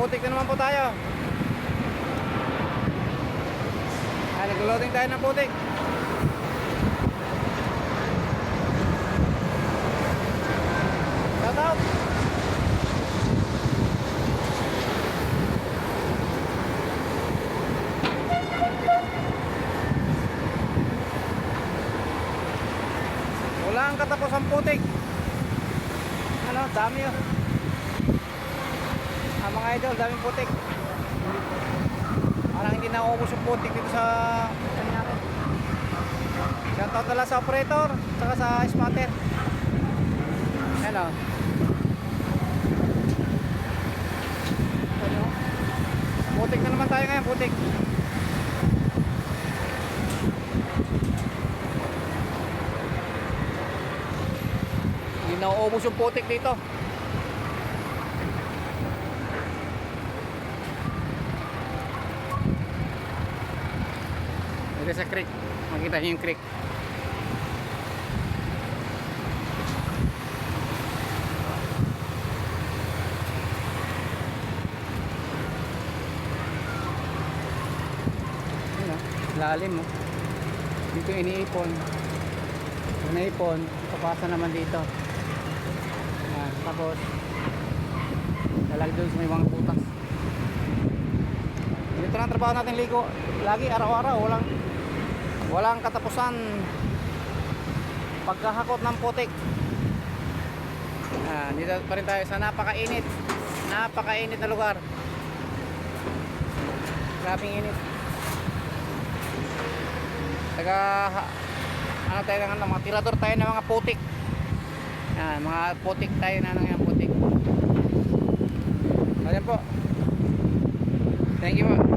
putik na naman po tayo. Ay, nag-loading tayo ng putik. Shout out. Wala ang katapos ang putik. Ano, dami oh. Ah, mga idol, daming putik. Parang hindi na ubos yung putik dito sa natin. Shoutout sa operator, saka sa spotter. Ano? Ano? Putik na naman tayo ngayon, putik. Hindi na ubos yung putik dito. Dito sa creek. Makita niyo yung creek. Oh, lalim mo. Dito iniipon. Iniipon, papasa naman dito. Yan, tapos lalagay doon sa may mga butas. Dito na ang trabaho natin ligo. Lagi araw-araw walang walang katapusan pagkahakot ng putik. Ah, dito pa rin tayo sa napakainit. Napakainit na lugar. Grabing init. Taga ano tayo ng ano, mga tirador tayo ng mga putik. Yan, mga putik tayo na ng yan putik. Ayan po. Thank you po.